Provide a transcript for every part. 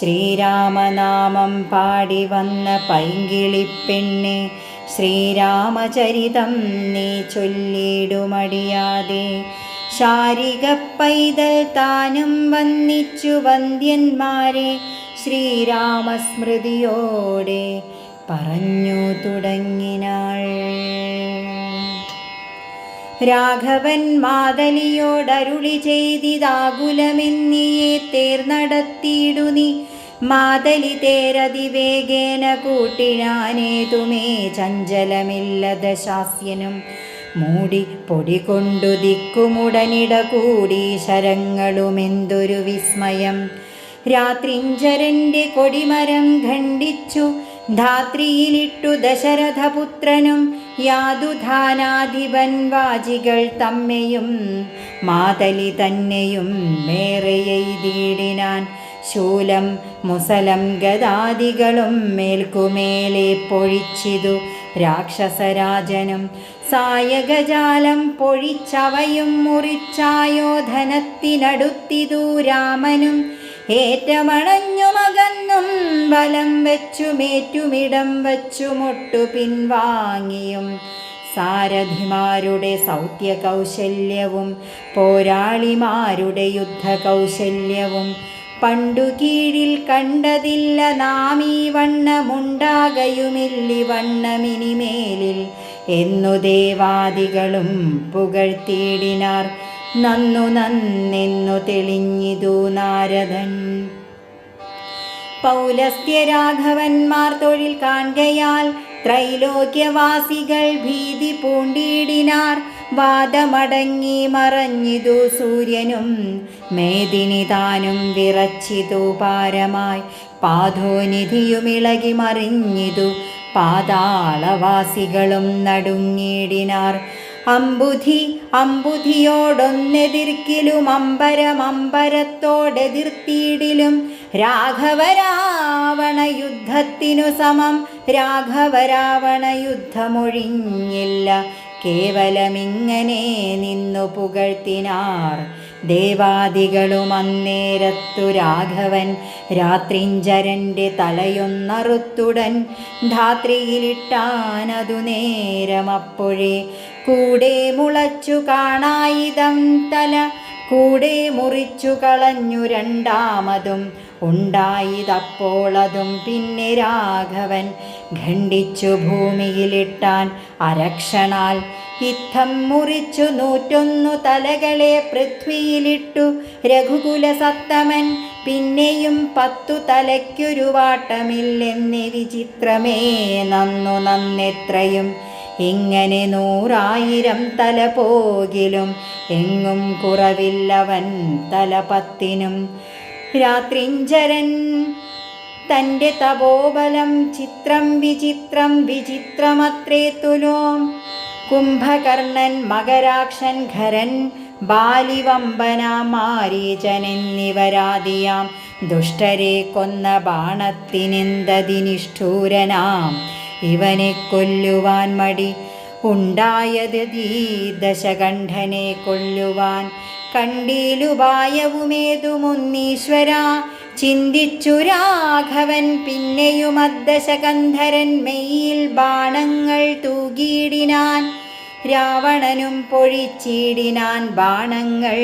ശ്രീരാമനാമം പാടി വന്ന പൈങ്കിളിപ്പെണ്ണെ ശ്രീരാമചരിതം നീ ചൊല്ലിടുമടിയാതെ. ശാരിക പൈതൽ താനും വന്നിച്ചു വന്ദ്യന്മാരെ ശ്രീരാമസ്മൃതിയോടെ പറഞ്ഞു തുടങ്ങിനാൾ. രാഘവൻ മാതലിയോടരുളി ചെയ്തിതാകുലമെന്നിയെ തേർന്നടത്തിയിടു മാതലി തേരതിവേഗേന കൂട്ടിനാനേതുമേ ചഞ്ചലമില്ലത ശാസ്യനും മൂടി പൊടി കൊണ്ടു ദിക്കുമുടനിട കൂടി ശരങ്ങളുമെന്തൊരു വിസ്മയം. രാത്രിഞ്ചരന്റെ കൊടിമരം ഖണ്ഡിച്ചു. ധാത്രിയിലിട്ടു ദശരഥപുത്രനും. യാതുധാനാധിപൻ വാജികൾ തമ്മെയും. മാതലി തന്നെയും മേറെയെയ്തിടിനാൻ ശൂലം മുസലം ഗതാദികളും മേൽക്കുമേലെ പൊഴിച്ചിതു. രാക്ഷസരാജനും സായകജാലം പൊഴിച്ചവയും മുറിച്ചായോധനത്തിനടുത്തിതു രാമനും. ഏറ്റമണഞ്ഞുമകന്നും ബലം വെച്ചുമേറ്റുമിടം വച്ചുമൊട്ടു പിൻവാങ്ങിയും. സാരഥിമാരുടെ സൗത്യ കൗശല്യവും പോരാളിമാരുടെ യുദ്ധ കൗശല്യവും പണ്ടു കീഴിൽ കണ്ടതില്ല നാം ഈ വണ്ണമുണ്ടാകയുമില്ലി. വണ്ണമിനിമേലിൽ എന്നു ദേവാദികളും പുകഴ്ത്തിയിടിനാർ നന്നു നന്നെന്നു തെളിഞ്ഞിതു നാരദൻ. പൗലസ്ത്യരാഘവന്മാർ തൊഴിൽ കാണുകയാൽ ത്രൈലോക്യവാസികൾ ഭീതി പൂണ്ടിയിടിനാർ വാദമടങ്ങി മറഞ്ഞിതു സൂര്യനും. മേദിനി താനും വിറച്ചിതു പാരമായി. പാധോനിധിയുമിളകി മറിഞ്ഞിതു പാതാളവാസികളും നടുങ്ങിയിടിനാർ. അമ്പുധി അമ്പുധിയോടൊന്നെതിർക്കിലും അമ്പരം അമ്പരത്തോടെതിർത്തിയിടിലും. രാഘവരാവണ യുദ്ധത്തിനു സമം രാഘവരാവണ യുദ്ധമൊഴിഞ്ഞില്ല കേവലമിങ്ങനെ നിന്നു പുകഴ്ത്തിനാർ. ദേവാദികളും അന്നേരത്തു രാഘവൻ രാത്രിഞ്ചരന്റെ തലയൊന്നറുത്തുടൻ ധാത്രിയിലിട്ടാനതു നേരമപ്പോഴേ കൂടെ മുളച്ചു കാണായിതം തല കൂടെ മുറിച്ചു കളഞ്ഞു രണ്ടാമതും ഉണ്ടായതപ്പോളതും പിന്നെ രാഘവൻ ഖണ്ഡിച്ചു ഭൂമിയിലിട്ടാൻ അരക്ഷണാൽ ഇത്തം മുറിച്ചു നൂറ്റൊന്നു തലകളെ പൃഥ്വിയിലിട്ടു രഘുകുല സത്തമൻ. പിന്നെയും പത്തു തലയ്ക്കൊരു വാട്ടമില്ലെന്ന് വിചിത്രമേ നന്നു നന്നെത്രയും. ഇങ്ങനെ നൂറായിരം തല പോകിലും എങ്ങും കുറവില്ലവൻ തലപത്തിനും രാത്രിഞ്ചരൻ. തന്റെ തപോബലം ചിത്രം വിചിത്രം വിചിത്രമത്രേ തുലോം. കുംഭകർണൻ മകരാക്ഷൻ ഖരൻ ബാലിവമ്പന മാരീചൻ എന്നിവരാദിയാം. ദുഷ്ടരെ കൊന്ന ബാണത്തിനെന്തതിനിഷ്ഠൂരനാം ഇവനെ കൊല്ലുവാൻ മടി. ഉണ്ടായത് ഈ ദശകണ്ഠനെ കൊല്ലുവാൻ കണ്ടീലുപായവുമേതുമൊന്നീശ്വര. ചിന്തിച്ചു രാഘവൻ പിന്നെയും അദ്ദശകന്ധരൻ മെയ്യിൽ ബാണങ്ങൾ തൂകിയിടിനാൻ. രാവണനും പൊഴിച്ചിടിനാൻ ബാണങ്ങൾ.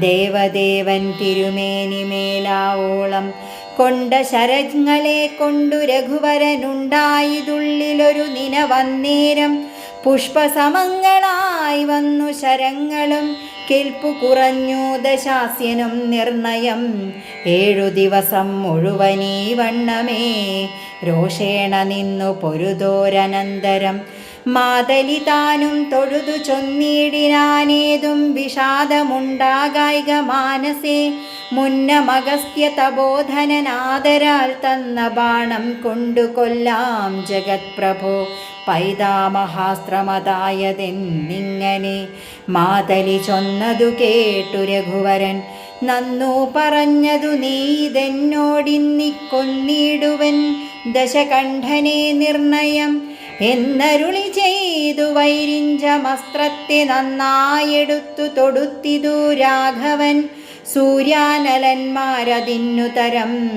ദേവദേവൻ തിരുമേനിമേലാവോളം കൊണ്ട ശരങ്ങളെ കൊണ്ടു രഘുവരനുണ്ടായതുള്ളിലൊരു നിന വന്നേരം പുഷ്പസമങ്ങളായി വന്നു ശരങ്ങളും കേൾപ്പു കുറഞ്ഞു ദശാസ്യനും നിർണയം. ഏഴു ദിവസം മുഴുവനീ വണ്ണമേ. രോഷേണ നിന്നു പൊരുതോരനന്തരം. മാതലി താനും തൊഴുതു ചൊന്നിടിനാനേതും വിഷാദമുണ്ടാകായിക മാനസേ. മുന്നമഗസ്ത്യ തബോധനനാദരാൽ തന്ന ബാണം കൊണ്ടു കൊല്ലാം ജഗത് പ്രഭോ പൈതാമഹാസ്ത്രമതായതെന്നിങ്ങനെ മാതലി ചൊന്നതു കേട്ടു രഘുവരൻ. നന്നു പറഞ്ഞതു നീതെന്നോടിന്നിക്കൊന്നിടുവൻ ദശകണ്ഠനെ നിർണയം എന്നരുളി ചെയ്തു വൈരിഞ്ചമസ്ത്രത്തെ നന്നായെടുത്തു തൊടുത്തിതു രാഘവൻ. സൂര്യാനലന്മാരതിന്നു തരം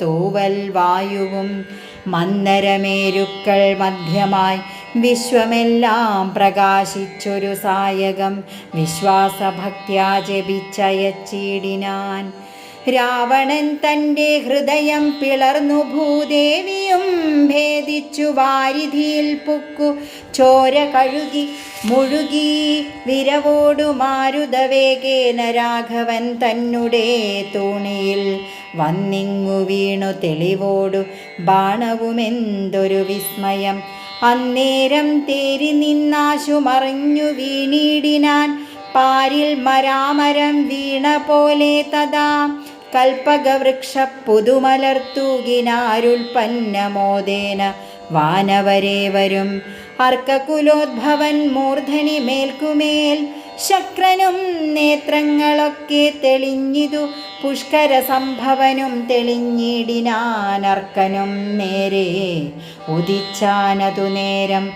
തൂവൽ വായുവും മന്ദരമേരുക്കൾ മധ്യമായി വിശ്വമെല്ലാം പ്രകാശിച്ചൊരു സായകം. വിശ്വാസഭക്തിയാ ജപിച്ചയച്ചിടിനാൻ. രാവണൻ തന്റെ ഹൃദയം പിളർന്നു ഭൂദേവിയും ഭേദിച്ചു വാരിധിയിൽ പുക്കു. ചോര കഴുകി മുഴുകി വിരവോടു മാരുതവേഗേന രാഘവൻ തന്നെ തൂണിയിൽ വന്നിങ്ങു വീണു തെളിവോടു. ബാണവുമെന്തൊരു വിസ്മയം. അന്നേരം തേരി നിന്നാശു മറിഞ്ഞു വീണിടിനാൻ. പാരിൽ മരാമരം വീണ പോലെ തഥാ കൽപ്പകവൃക്ഷ പുതുമലർത്തൂകിനാരുൽപ്പന്നമോദേന വാനവരെ വരും അർക്കകുലോദ്ഭവൻ മൂർധനി മേൽക്കുമേൽ ശക്രനും നേത്രങ്ങളൊക്കെ തെളിഞ്ഞിതു. പുഷ്കര സംഭവനും തെളിഞ്ഞിടിനാനർക്കനും നേരെ ഉദിച്ചാനതു നേരം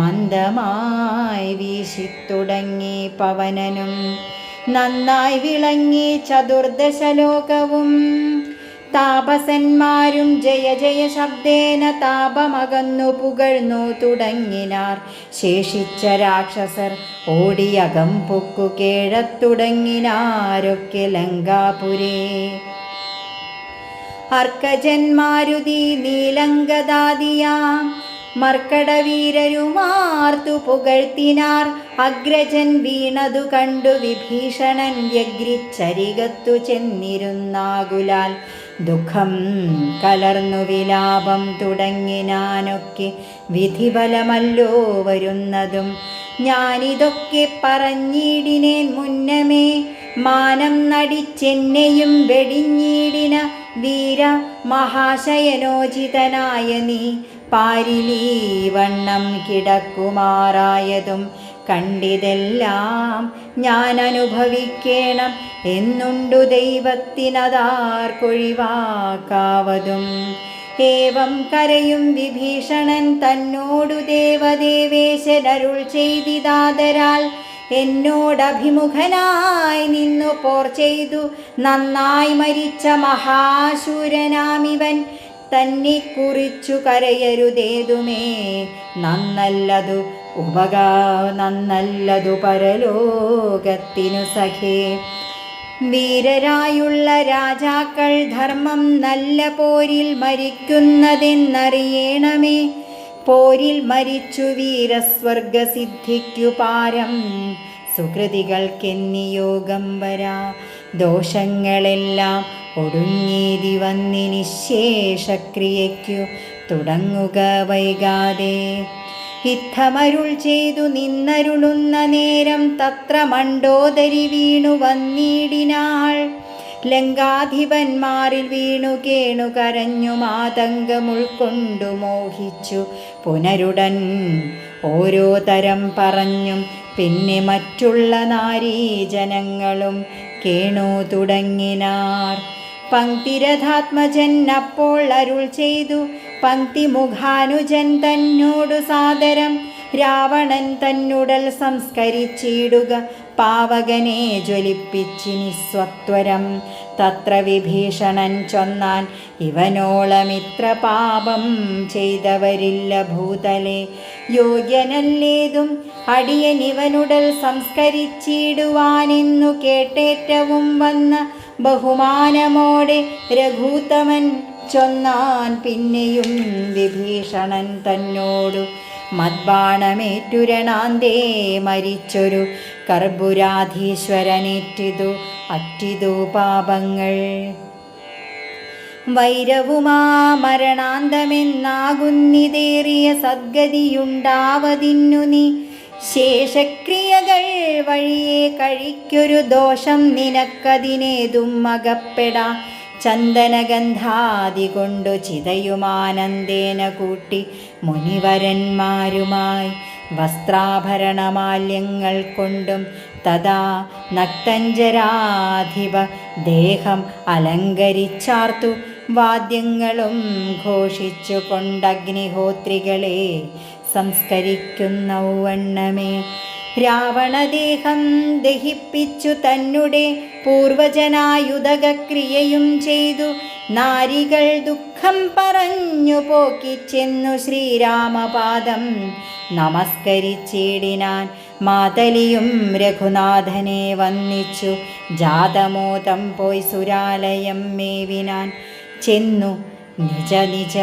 മന്ദമായി വീശിത്തുടങ്ങി പവനനും. നന്നായി വിളങ്ങി ചതുർദശലോകവും. താപസന്മാരും ജയ ജയ ശബ്ദേന താപമകന്നു പുകഴ്ന്നു തുടങ്ങിനാർ. ശേഷിച്ച രാക്ഷസർ ഓടിയകം പൊക്കു കേഴത്തുടങ്ങിനാരൊക്കെ ലങ്കാപുരേ. അർക്കജന്മാരുതി നീലങ്കദാദിയാം. മർക്കടവീരരുമാർത്തു പുകഴ്ത്തിനാർ. അഗ്രജൻ വീണതു കണ്ടു വിഭീഷണൻ വ്യഗ്രിച്ചരികത്തു ചെന്നിരുന്നാകുലാൽ. ദുഃഖം കലർന്നു വിലാപം തുടങ്ങിനാനൊക്കെ വിധിബലമല്ലോ വരുന്നതും. ഞാനിതൊക്കെ പറഞ്ഞിടിനേൻ മുന്നമേ. മാനം നടിച്ചെന്നെയും വെടിഞ്ഞിടിന വീര മഹാശയനോചിതനായ നീ. പാരിലീ വണ്ണം കിടക്കുമാറായതും കണ്ടിതെല്ലാം ഞാൻ അനുഭവിക്കേണം എന്നുണ്ടു ദൈവത്തിനതാർക്കൊഴിവാക്കാവതും. ഏവം കരയും വിഭീഷണൻ തന്നോടു ദേവദേവേശരരുൾ ചെയ്തിതാതരാൽ എന്നോടഭിമുഖനായി നിന്നു പോർ ചെയ്തു. നന്നായി മരിച്ച മഹാശൂരനാമിവൻ തന്നെ കുറിച്ചു കരയരുതേതുമേ? നന്നല്ലതു ഉപകാ നന്നല്ലതു പരലോകത്തിനു സഖേ. വീരരായുള്ള രാജാക്കൾ ധർമ്മം നല്ല പോരിൽ മരിക്കുന്നതെന്നറിയണമേ. പോരിൽ മരിച്ചു വീരസ്വർഗസിദ്ധിക്കു പാരം. സുഹൃതികൾക്കെന്നിയോഗം വരാ? ദോഷങ്ങളെല്ലാം ഒടുങ്ങീതി വന്നിനി ശേഷക്രിയയ്ക്കു തുടങ്ങുക വൈകാതെ. ഹിത്തമരുൾ ചെയ്തു നിന്നരുളുന്ന നേരം തത്ര മണ്ടോദരി വീണു വന്നിടിനാൾ. ലങ്കാധിപന്മാരിൽ വീണു കേണു കരഞ്ഞു മാതങ്കമുൾക്കൊണ്ടു മോഹിച്ചു പുനരുടൻ. ഓരോ തരം പറഞ്ഞും പിന്നെ മറ്റുള്ള നാരീജനങ്ങളും കേണു തുടങ്ങിനാർ. പങ്ക്തിരഥാത്മജൻ അപ്പോൾ അരുൾ ചെയ്തു. പങ്ക്തി മുഖാനുജൻ തന്നോടു സാദരം. രാവണൻ തന്നുടൽ സംസ്കരിച്ചിടുക. പാവകനെ ജ്വലിപ്പിച്ചിനി സ്വത്വരം തത്ര വിഭീഷണൻ ചൊന്നാൻ ഇവനോളമിത്ര പാപം ചെയ്തവരില്ല ഭൂതലെ. യോഗ്യനല്ലേതും അടിയനിവനുടൽ സംസ്കരിച്ചിടുവാനെന്നു കേട്ടേറ്റവും വന്ന ബഹുമാനമോടെ രഘൂത്തമൻ ചൊന്നാൻ പിന്നെയും വിഭീഷണൻ തന്നോടു മദ്ബാണമേറ്റുരണാന്തേ മരിച്ചൊരു കർബുരാധീശ്വരനേറ്റിതു അറ്റിതു പാപങ്ങൾ. വൈരവുമാ മരണാന്തമെന്നാകുന്നിതേറിയ സദ്ഗതിയുണ്ടാവതിന്നു നീ ശേഷക്രിയകൾ വഴിയെ കഴിക്കൊരു ദോഷം നിനക്കതിനേതും മകപ്പെടാം ചന്ദനഗന്ധാതി കൊണ്ടു ചിതയുമാനന്ദേന കൂട്ടി മുനിവരന്മാരുമായി വസ്ത്രാഭരണമാല്യങ്ങൾ കൊണ്ടും തഥാ നക്തഞ്ചരാധിപ ദേഹം അലങ്കരിച്ചാർത്തു വാദ്യങ്ങളും ഘോഷിച്ചു കൊണ്ടഗ്നിഹോത്രികളെ സംസ്കരിക്കുന്ന വണ്ണമേ രാവണദേഹം ദഹിപ്പിച്ചു തന്നെ പൂർവജനായുധകക്രിയയും ചെയ്തു. നാരികൾ ദുഃഖം പറഞ്ഞു പോക്കിച്ചെന്നു ശ്രീരാമപാദം. നമസ്കരിച്ചിടിനാൻ മാതലിയും രഘുനാഥനെ വന്നിച്ചു ജാതമോതം പോയി സുരാലയം മേവിനാൻ ചെന്നു. നിജ നിജ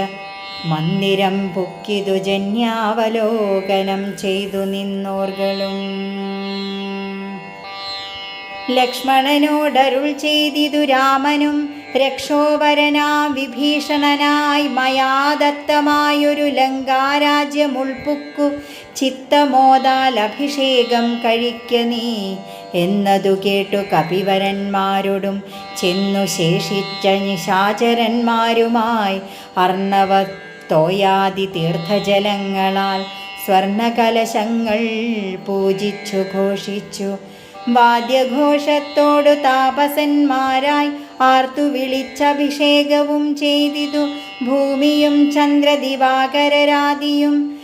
മന്ദിരം പൊക്കിതു ജന്യാവലോകനം ചെയ്തു നിന്നോർകളും. ലക്ഷ്മണനോടരുൾ ചെയ്തിതു രാമനും രക്ഷോവരനാ വിഭീഷണനായി മയാദത്തമായൊരു ലങ്കാരാജ്യം ചിത്തമോദാൽ അഭിഷേകം കഴിക്ക നീ എന്നതു കേട്ടു കപിവരന്മാരോടും ചെന്നു ശേഷിച്ച നിശാചരന്മാരുമായി അർണവ തോയാദി തീർത്ഥജലങ്ങളാൽ സ്വർണകലശങ്ങൾ പൂജിച്ചു ഘോഷിച്ചു. വാദ്യഘോഷത്തോടു താപസന്മാരായി ആർത്തു വിളിച്ചഭിഷേകവും ചെയ്തിതു. ഭൂമിയും ചന്ദ്രദിവാകരരാതിയും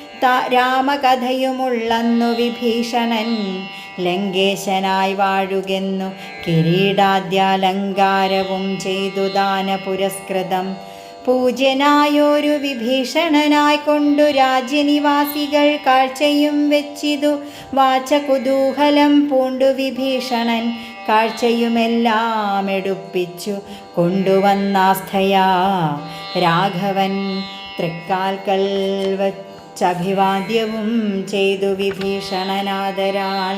രാമകഥയുമുള്ളന്നു വിഭീഷണൻ. ലങ്കേശനായി വാഴുകെന്നു കിരീടാദ്യാലങ്കാരവും ചെയ്തു ദാന പുരസ്കൃതം പൂജ്യനായൊരു വിഭീഷണനായി കൊണ്ടു രാജ്യനിവാസികൾ കാഴ്ചയും വെച്ചിതു. വാച കുതൂഹലം പൂണ്ടു വിഭീഷണൻ കാഴ്ചയുമെല്ലാം എടുപ്പിച്ചു. കൊണ്ടുവന്നാസ്ഥയാ രാഘവൻ തൃക്കാൽക്കൽ വച്ചഭിവാദ്യവും ചെയ്തു വിഭീഷണനാദരാൽ.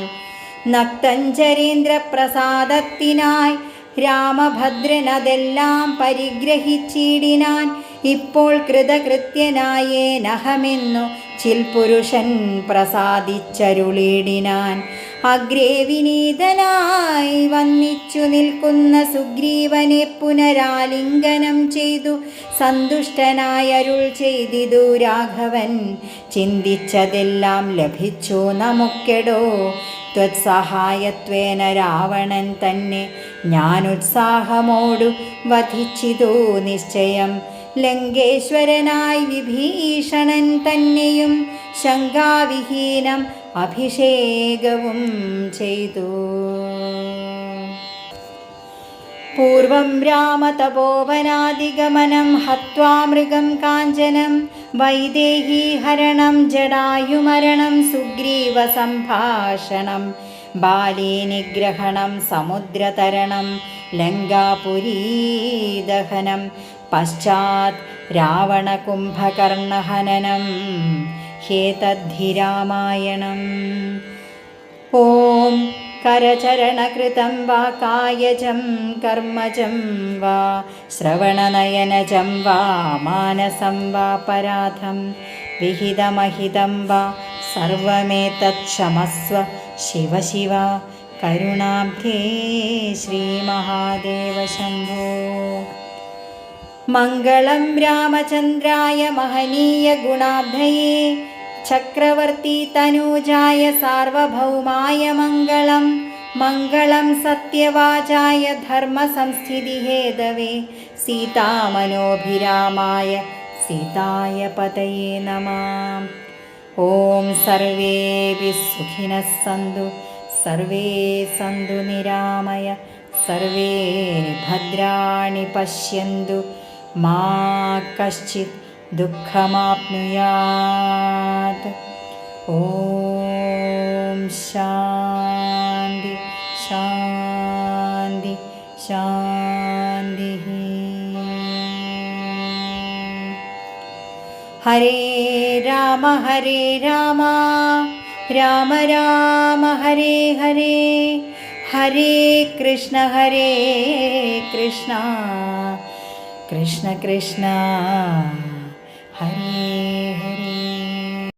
നക്തഞ്ചരേന്ദ്ര പ്രസാദത്തിനായി രാമഭദ്രനതെല്ലാം പരിഗ്രഹിച്ചിടിനാൻ ഇപ്പോൾ കൃതകൃത്യനായേ നഹമെന്നു ചിൽപുരുഷൻ പ്രസാദിച്ചരുളിടിനാൻ. അഗ്രേ വിനീതനായി വന്നിച്ചു നിൽക്കുന്ന സുഗ്രീവനെ പുനരാലിംഗനം ചെയ്തു. സന്തുഷ്ടനായരുൾ ചെയ്തിതു രാഘവൻ. ചിന്തിച്ചതെല്ലാം ലഭിച്ചു നമുക്കെടോ. ത്വത്സഹായത്വേന രാവണൻ തന്നെ ഞാനുത്സാഹമോടു വധിച്ചിതു നിശ്ചയം. ലങ്കേശ്വരനായി വിഭീഷണൻ തന്നെയും ശങ്കാവിഹീനം അഭിഷേകവും ചെയ്തു. പൂർവം രാമതപോവനാദിഗമനം ഹത്വാ മൃഗം കാഞ്ചനം വൈദേഹീഹരണം ജടായുമരണം സുഗ്രീവ സംഭാഷണം ബാലീനിഗ്രഹണം സമുദ്രതരണം ലങ്കാപുരീദഹനം പശ്ചാത് രാവണകുംഭകർണഹനനം ഹേതദ്ധിരാമായണം ഓം करचरणकृतं वा कायजं कर्मजं वा श्रवणनयनजं वा मानसं वा पराधं विहितमहितं वा सर्वमेतत्क्षमस्व शिव शिव करुणाब्धे श्रीमहादेव शम्भो मङ्गलं रामचन्द्राय महनीयगुणाब्धये चक्रवर्ती तनूजाय सार्वभौमाय मङ्गलं मङ्गलं सत्यवाचाय धर्मसंस्थितिहेदवे सीतामनोभिरामाय सीताय पतये नमः ॐ सर्वेऽपि सुखिनः सन्तु सर्वे सन्तु निरामय सर्वे भद्राणि पश्यन्तु मा कश्चित् दुःखमाप्नुयात्। ॐ शान्ति शान्ति, शान्तिः। हरे राम हरे राम राम राम, हरे हरे। हरे कृष्ण हरे कृष्ण। कृष्ण कृष्ण।